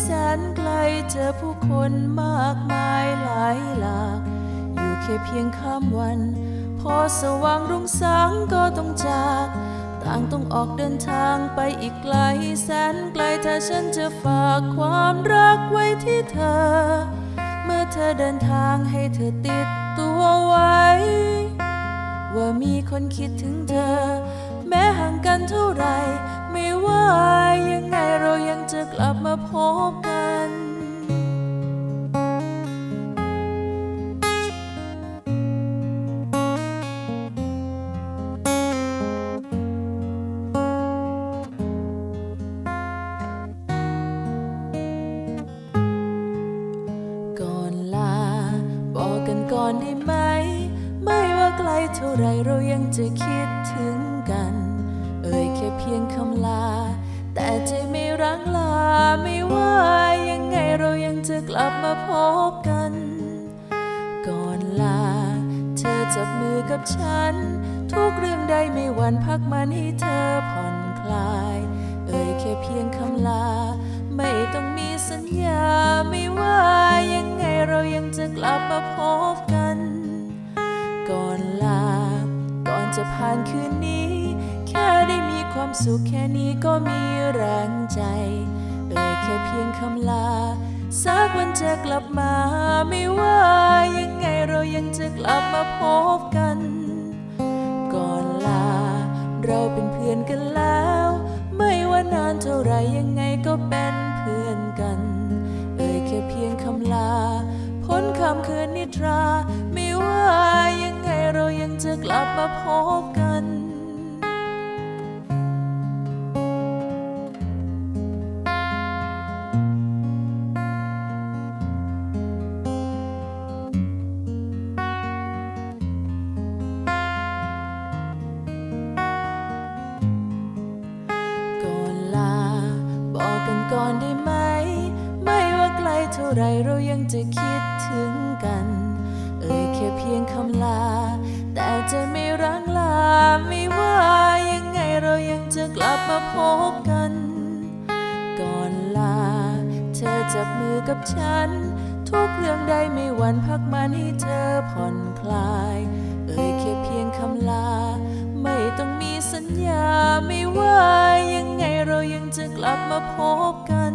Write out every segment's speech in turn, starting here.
แสนไกลเจอผู้คนมากมายหลายหลาก อยู่แค่เพียงข้ามวัน พอสว่างรุ่งสางก็ต้องจาก ต่างต้องออกเดินทางไปอีกไกลแสนไกลถ้าฉันจะฝากความรักไว้ที่เธอ เมื่อเธอเดินทางให้เธอติดตัวไว้ ว่ามีคนคิดถึงเธอ แม้ห่างกันเท่าไหร่ กลับมาพบกันก่อนลาบอกกันก่อนได้ไหม ไม่ว่าไกลเท่าไรเรายังจะคิดถึงกัน เอ่ยแค่เพียงคำลา จะกลับมาพบกัน ก่อนลา เธอจับมือกับฉัน ทุกเรื่องใดไม่หวั่นพักมันให้เธอผ่อนคลาย เอ่ยแค่เพียงคำลา ไม่ต้องมีสัญญาไม่ว่ายังไงเรายังจะกลับมาพบกัน ก่อนลา ก่อนจะผ่านคืนนี้ แค่ได้มีความสุขแค่นี้ก็มีแรงใจ เอ่ยแค่เพียงคำลา สักวันจะกลับมาไม่ว่ายังไงเรายังจะกลับมาพบกัน ก่อนลา เราเป็นเพื่อนกันแล้ว ไม่ว่านานเท่าไรยังไงก็เป็นเพื่อนกัน เอ่ยแค่เพียงคำลา พ้นคำคืนนิทรา ไม่ว่ายังไงเรายังจะกลับมาพบกัน ไกลเท่าไรเรายังจะคิดถึงกัน เอ่ยแค่เพียงคำลา แต่ใจไม่รังลาไม่ว่ายังไงเรายังจะกลับมาพบกัน ก่อนลา เธอจับมือกับฉัน ทุกเรื่องใดไม่หวั่นพักมันให้เธอผ่อนคลาย เอ่ยแค่เพียงคำลา ไม่ต้องมีสัญญาไม่ว่ายังไงเรายังจะกลับมาพบกัน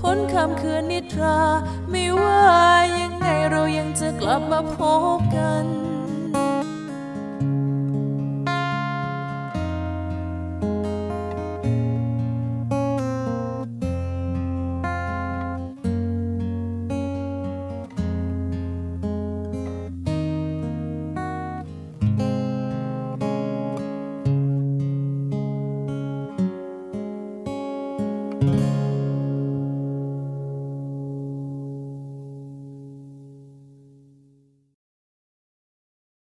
พ้นคำคืนนิทรา ไม่ว่ายังไงเรายังจะกลับมาพบกัน